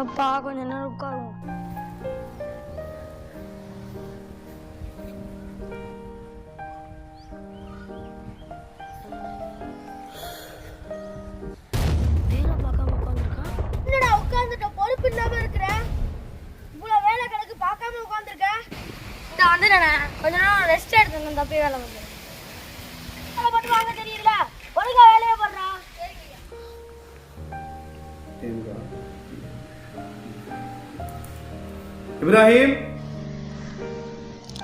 அப்பா கொஞ்ச நேரம் வந்துட்டேண்ணே கொஞ்ச நேரம் ரெஸ்ட் எடுத்துருந்தேன் தப்பி வேலை வந்து மட்டும் வாங்க தெரியல ஒழுங்கா வேலையை பண்றா இப்ராஹிம்.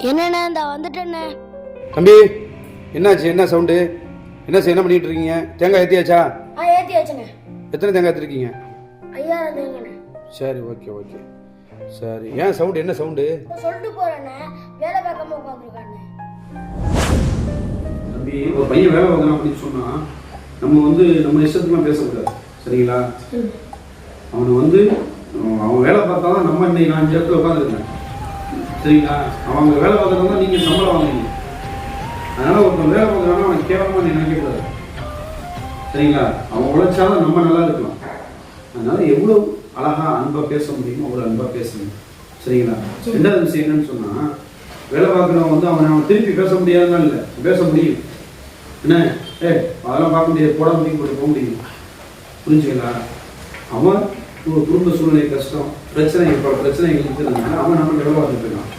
என்னண்ணே இந்த வந்துட்டேண்ணே. தம்பி என்னாச்சு? என்ன சவுண்டு? என்ன செய்ய- என்ன பண்ணிட்டு இருக்கீங்க தேங்காய் ஏற்றியாச்சா ஆ ஏத்தி வச்சுங்க எத்தனை தேங்காய் ஏற்றிருக்கீங்க ஐயாயிரம் தேங்கண்ணே. சரி ஓகே ஓகே. சரி. ஏன் சவுண்டு? என்ன சவுண்டு? நான் சொல்லிட்டு போறேண்ணே. வேலை பார்க்காம உட்காந்துருக்காண்ணே தம்பி ஒரு பையன் வேலை பார்க்கணும் அப்படின்னு சொன்னா நம்ம வந்து நம்ம இஷ்டத்துக்குலாம் பேசக்கூடாது. சரிங்களா? அவனை வந்து அவன் வேலை பார்த்தா தான் நம்ம இன்னைக்கு நான் இடத்துல உட்காந்துருக்கேன். சரிங்களா அவன் அங்கே வேலை பார்க்கறதா தான் நீங்கள் சம்பளம் வாங்குறீங்க. அதனால ஒருத்தன் வேலை பார்க்குறான்னா அவன் கேவலமாக நினைக்கக்கூடாது சரிங்களா? அவன் உழைச்சாதான் நம்ம நல்லா இருக்கலாம். அதனால எவ்வளோ அழகா அன்பா பேச முடியுமோ அவ்வளோ அன்பா பேசணும் சரிங்களா? ரெண்டாவது விஷயம் என்னன்னு சொன்னா வேலை பார்க்குறவன் வந்து அவனை அவன் திருப்பி பேச முடியாதுன்னா இல்லை பேச முடியும். என்ன? ஏ அதெல்லாம் பார்க்க முடியாது. போட முடியும் போட்டு போக முடியும். புரிஞ்சுங்களா? அவன் ஒரு குடும்ப சூழ்நிலை கஷ்டம் பிரச்சனை பல பிரச்சனை இருக்கிறதுனால அவன் நம்ம வேலை பார்த்துட்டு இருக்கான்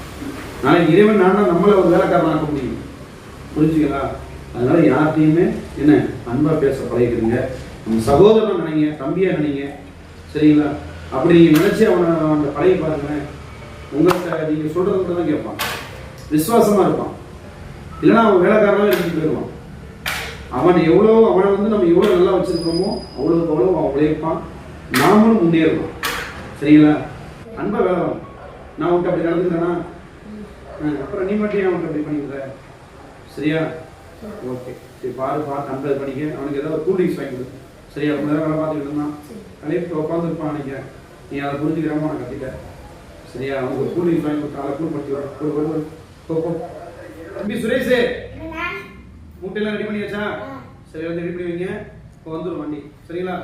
நாளைக்கு இறைவன் நானா நம்மளை ஒரு வேலைக்காரன் முடியும். புரிஞ்சுங்களா? அதனால யார்கிட்டையுமே என்ன அன்பாக பேச பழகிக்கிறீங்க நம்ம சகோதரன் நினைங்க தம்பியாக நினைங்க. சரிங்களா? அப்படி நீங்கள் நினச்சி அவனை அந்த பழகி பாருங்களேன். உங்கள்கிட்ட நீங்கள் சொல்கிறது தான் கேட்பான். விசுவாசமாக இருப்பான். இல்லைன்னா அவன் வேலைக்காரனாக எடுத்துட்டு போயிடுவான். அவன் எவ்வளோ அவனை வந்து நம்ம எவ்வளோ நல்லா வச்சுருக்கோமோ அவ்வளோக்கு அவ்வளோ அவன் உழைப்பான். நாமளும் முன்னேறலாம் சரிங்களா? அன்பா வேலை நான் உன்கிட்ட அப்படி நடந்துக்கிறேன்னா அப்புறம் நீ மட்டும் ஏன் அவன்கிட்ட அப்படி பண்ணிக்கிற சரியா? ஓகே. சரி பாரு பார்த்து அன்பை பண்ணிக்க. அவனுக்கு ஏதாவது கூல் ட்ரிங்க்ஸ் வாங்கி கொடு. சரியா? ரொம்ப நேரம் வேலை பார்த்துக்கிட்டு இருந்தான். கலைப்பு உட்காந்துருப்பான் நினைக்கிறேன் நீ அதை புரிஞ்சுக்கிறாம நான் கத்திட்ட சரியா? அவனுக்கு ஒரு கூல் ட்ரிங்க்ஸ் வாங்கி கொடுத்து அதை கூல் படுத்தி வர தம்பி சுரேஷே மூட்டையெல்லாம் ரெடி பண்ணியாச்சா? சரி வந்து ரெடி பண்ணி வைங்க இப்போ வந்துடும் வண்டி. சரிங்களா?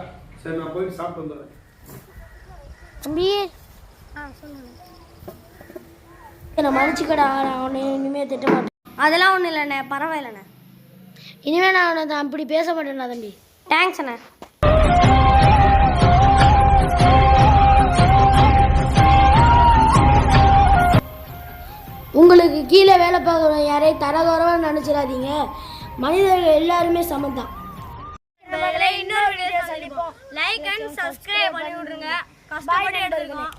சரி நான் போயிட்டு சாப்பிட்டு வந்துடுறேன். தம்பி. ஆ சொல்லுங்க. என்னை மன்னிச்சுக்கடா நான் அவனை இனிமேல் திட்ட மாட்டேன். அதெல்லாம் ஒன்றும் இல்லைண்ணே பரவாயில்லண்ணே. இனிமேல் நான் அவனை அப்படி பேச மாட்டேண்ணா தம்பி. தேங்க்ஸ் அண்ணே. உங்களுக்கு கீழே வேலை பார்க்குற யாரையும் தரகுறவன்னு நினச்சிடாதீங்க. மனிதர்கள் எல்லாருமே சமந்தான். இன்னொரு வீடியோ சந்திப்போம். சப்ஸ்கிரைப் பண்ணி விட்ருங்க கஷ்டப்பட்டு எடுத்துருக்கோம்.